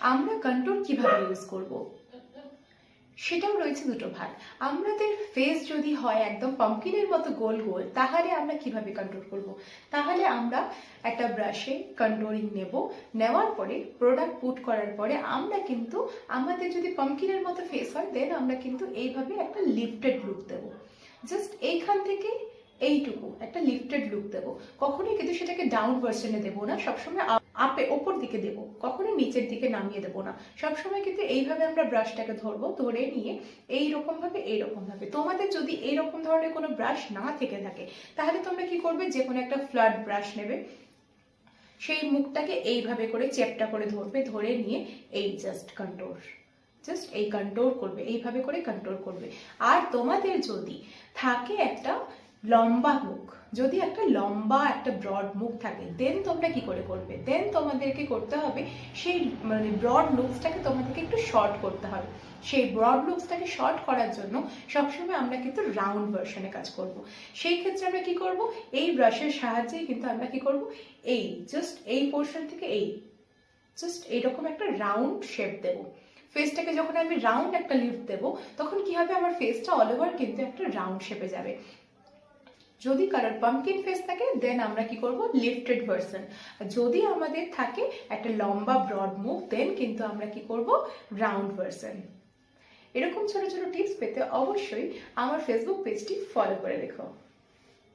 আমরা কন্ট্রোল কীভাবে ইউজ করব? সেটাও রয়েছে দুটো ভাগ। আমাদের ফেস যদি হয় একদম পাম্পকিনের মতো গোল গোল, তাহলে আমরা কীভাবে কন্ট্রোল করব? তাহলে আমরা একটা ব্রাশে কন্ট্রোলিং নেব। নেওয়ার পরে প্রোডাক্ট পুট করার পরে আমরা কিন্তু আমাদের যদি পাম্পকিনের মতো ফেস হয় দেন আমরা কিন্তু এইভাবে একটা লিফটেড লুক দেব। জাস্ট এইখান থেকে এইটুকু, একটা লিফটেড লুক দেব। কখনোই কিন্তু সেটাকে ডাউন ভার্সনে দেবো না, সবসময় আপে ওপর দিকে দেব, কখনোই নিচের দিকে নামিয়ে দেবো না। সবসময় কিন্তু এইভাবে আমরা ব্রাশটাকে ধরবো, ধরে নিয়ে এইরকম ভাবে এইরকম ভাবে তোমাদের যদি এইরকম ধরনের কোনো ব্রাশ না থেকে থাকে, তাহলে তোমরা কি করবে? যে কোনো একটা ফ্লাড ব্রাশ নেবে। সেই মুখটাকে এইভাবে করে চেপটা করে ধরবে, ধরে নিয়ে এই জাস্ট কন্ট্রোল জাস্ট এই কন্ট্রোল করবে, এইভাবে করে কন্ট্রোল করবে। আর তোমাদের যদি থাকে একটা লম্বা মুখ। যদি একটা লম্বা, একটা ব্রড মুখ থাকে দেন তোমরা কি করে করবে? দেন তোমাদেরকে করতে হবে সেই মানে ব্রড লুকসটাকে তোমাদেরকে একটু শর্ট করতে হবে। সেই ব্রড লুকসটাকে শর্ট করার জন্য সবসময় আমরা কিন্তু রাউন্ড ভার্সনে কাজ করব। সেই ক্ষেত্রে আমরা কি করব? এই ব্রাশের সাহায্যে কিন্তু আমরা কি করব? এই জাস্ট এই পোর্শন থেকে এই জাস্ট এইরকম একটা রাউন্ড শেপ দেবো। ফেসটাকে যখন আমি রাউন্ড একটা লিফট দেবো, তখন কি হবে? আমার ফেসটা অল ওভার কিন্তু একটা রাউন্ড শেপে যাবে। যদি কারোর পাম্পকিন ফেস থাকে দেন আমরা কি করব? লিফটেড ভার্সন যদি আমাদের থাকে একটা লম্বা ব্রড মুখ দেন কিন্তু আমরা কি করব? রাউন্ড ভার্সন এরকম ছোট ছোট টিপস পেতে অবশ্যই আমার ফেসবুক পেজটি ফলো করে রেখো।